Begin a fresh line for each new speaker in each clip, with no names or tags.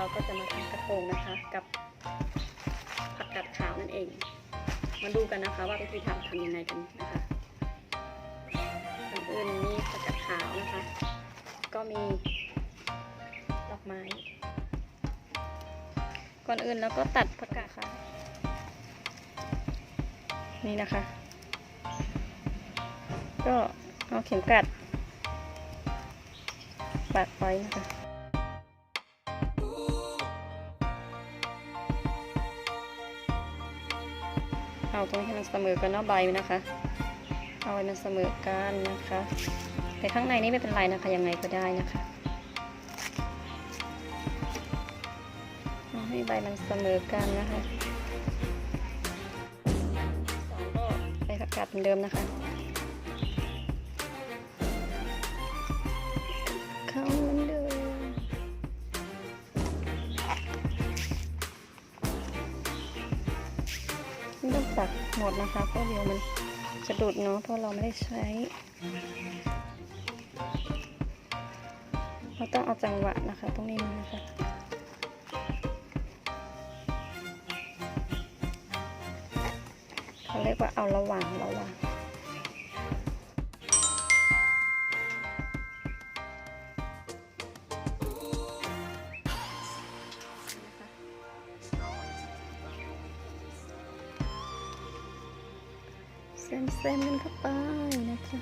เราก็จะมาทำกระทงนะคะกับผักกาดขาวนั่นเอง มาดูกันนะคะว่าวิธีทำทำยังไงกันนะคะก่อนอื่นมีผักกาดขาวนะคะ ก็มีดอกไม้ ก่อนอื่นเราก็ตัดผักกาดค่ะ นี่นะคะ ก็เอาเข็มกัดปักไว้นะคะ เอาตรงที่มันเสมอกันเนาะใบนะคะ เอาให้มันเสมอกันนะคะ แต่ข้างในนี่ไม่เป็นไรนะคะยังไงก็ได้นะคะให้ใบมันเสมอกันนะคะสองก็ใส่ผักกาดเหมือนเดิมนะคะ ไม่ต้องตักหมดนะคะเพราะเดี๋ยวมันจะดุดเนาะเพราะเราไม่ได้ใช้ เราต้องเอาจังหวะนะคะ ตรงนี้นะคะเขาเรียกว่าเอาระหว่างระหว่าง เส้นเส้นมันเข้าไปนะคะ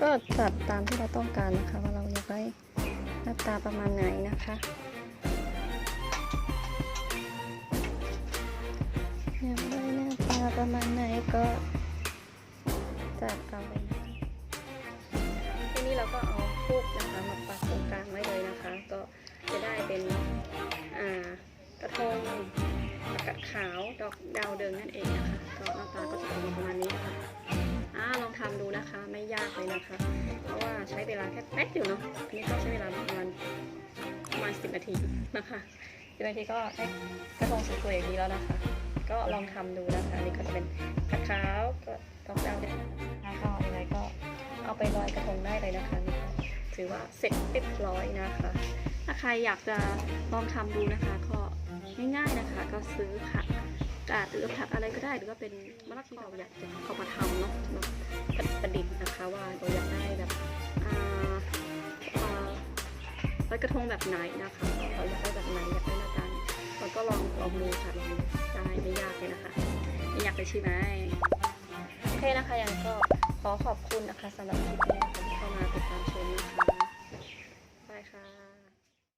ก็จัดตามที่เราต้องการนะคะว่าเราอยากได้หน้าตาประมาณไหนนะคะอยากได้หน้าตาประมาณไหนก็ ทีนี้เราก็เอาทูบนะคะมาปักตรงกลางไว้เลยนะคะ ก็จะได้เป็นอ่ากระทงผักกาดขาวดอกดาวเดิงนั่นเองนะคะก็หน้าตาก็จะออกมาประมาณนี้นะคะอ่าลองทำดูนะคะไม่ยากเลยนะคะ เพราะว่าใช้เวลาแค่แป๊บเดียวเนาะอันนี้ก็ใช้เวลาประมาณประมาณสิบนาทีนะคะสิบนาทีก็ได้กระทงสวยๆอย่างนี้แล้วนะคะ ก็ลองทำดูนะคะอันนี่ก็จะเป็น ไปลอยกระทงได้เลยนะคะนี่ถือว่าเสร็จเรียบร้อยนะคะ ถ้าใครอยากจะลองทำดูนะคะ ก็ง่ายๆนะคะ ก็ซื้อผักกาดหรือผักอะไรก็ได้หรือว่าเป็นมะละกออยากจะเอามาทำเนาะประดิษฐ์นะคะว่าเราอยากได้แบบอ่าอ่าลอยกระทงแบบไหนนะคะเราอยากได้แบบไหนอยากได้หน้าตาเราก็ลองลองดูค่ะลองได้ไม่ยากเลยนะคะไม่ยากเลยใช่ไหมโอเคนะคะยังก็ อขอบคุณนะคะสำหรับคลิปนี้นที่เข้ามาติดตามชมนะคะบายค่ะ